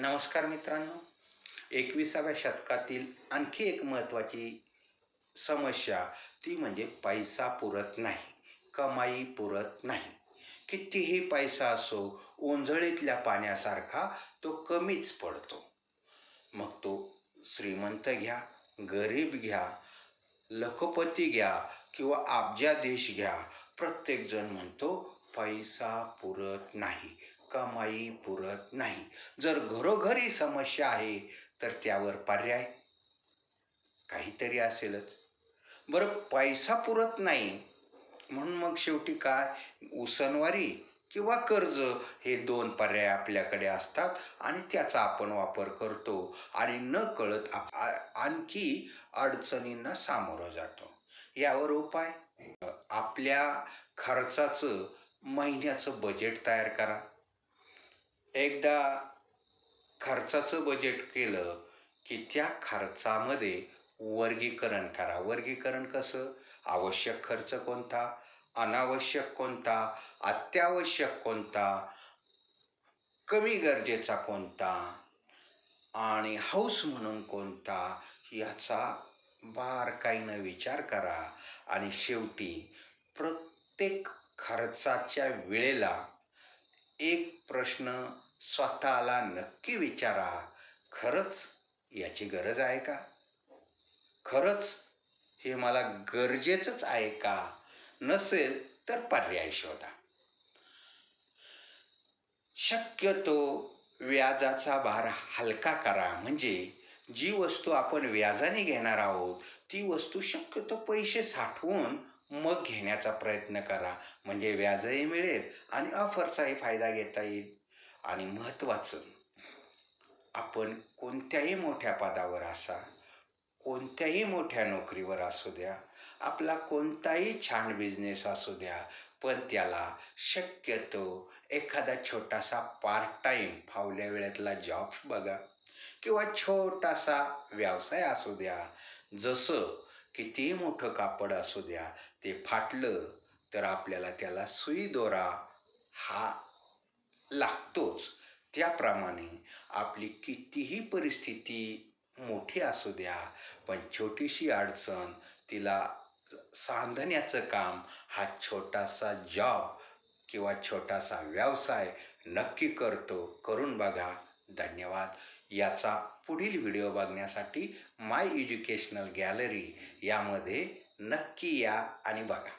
नमस्कार मित्रांनो. एकविसाव्या शतकातील आणखी एक महत्त्वाची समस्या ती म्हणजे पैसा पुरत नाही कमाई पुरत नाही. कितीही पैसा असो ओंजळीतल्या पाण्यासारखा तो कमीच पडतो. मग तो श्रीमंत घ्या गरीब घ्या लखपती घ्या किंवा अब्जाधीश घ्या. प्रत्येकजण म्हणतो पैसा पुरत नाही कमाई पुरत नाही. जर घरोघरी समस्या आहे तर त्यावर पर्याय काहीतरी असेलच. बरं पैसा पुरत नाही म्हणून मग शेवटी काय? उसनवारी किंवा कर्ज हे दोन पर्याय आपल्याकडे असतात आणि त्याचा आपण वापर करतो आणि न कळत आप- आणखी अडचणींना सामोरं जातो. यावर उपाय? आपल्या खर्चाचं महिन्याचं बजेट तयार करा. एकदा खर्चाचं बजेट केलं की त्या खर्चामध्ये वर्गीकरण ठरा वर्गीकरण कसं? आवश्यक खर्च कोणता? अनावश्यक कोणता? अत्यावश्यक कोणता? कमी गरजेचा कोणता? आणि हौस म्हणून कोणता? याचा बारकाईनं विचार करा. आणि शेवटी प्रत्येक खर्चाच्या वेळेला एक प्रश्न स्वतःला नक्की विचारा. खरंच याची गरज आहे का? खरंच हे मला गरजेचंच आहे का? नसेल तर पर्याय शोधा. शक्यतो व्याजाचा भार हलका करा. म्हणजे जी वस्तू आपण व्याजाने घेणार आहोत ती वस्तू शक्यतो पैसे साठवून मग घेण्याचा प्रयत्न करा. म्हणजे व्याजही मिळेल आणि ऑफरचाही फायदा घेता येईल. आणि महत्त्वाचं आपण कोणत्याही मोठ्या पदावर असा कोणत्याही मोठ्या नोकरीवर असू द्या आपला कोणताही छान बिझनेस असू द्या पण त्याला शक्यतो एखादा छोटासा पार्ट टाईम फावल्या वेळेतला जॉब बघा. किंवा छोटासा व्यवसाय असू द्या. जसं कितीही मोठं कापड असू द्या ते फाटलं तर आपल्याला त्याला सुई दोरा हा लागतोच. त्याप्रमाणे आपली कितीही परिस्थिती मोठी असू द्या पण छोटीशी अडचण तिला सांधण्याचं काम हा छोटासा जॉब किंवा छोटासा व्यवसाय नक्की करतो करून बघा. धन्यवाद. याचा पुढील व्हिडिओ बघण्यासाठी माय एज्युकेशनल गॅलरी यामध्ये नक्की या आणि बघा.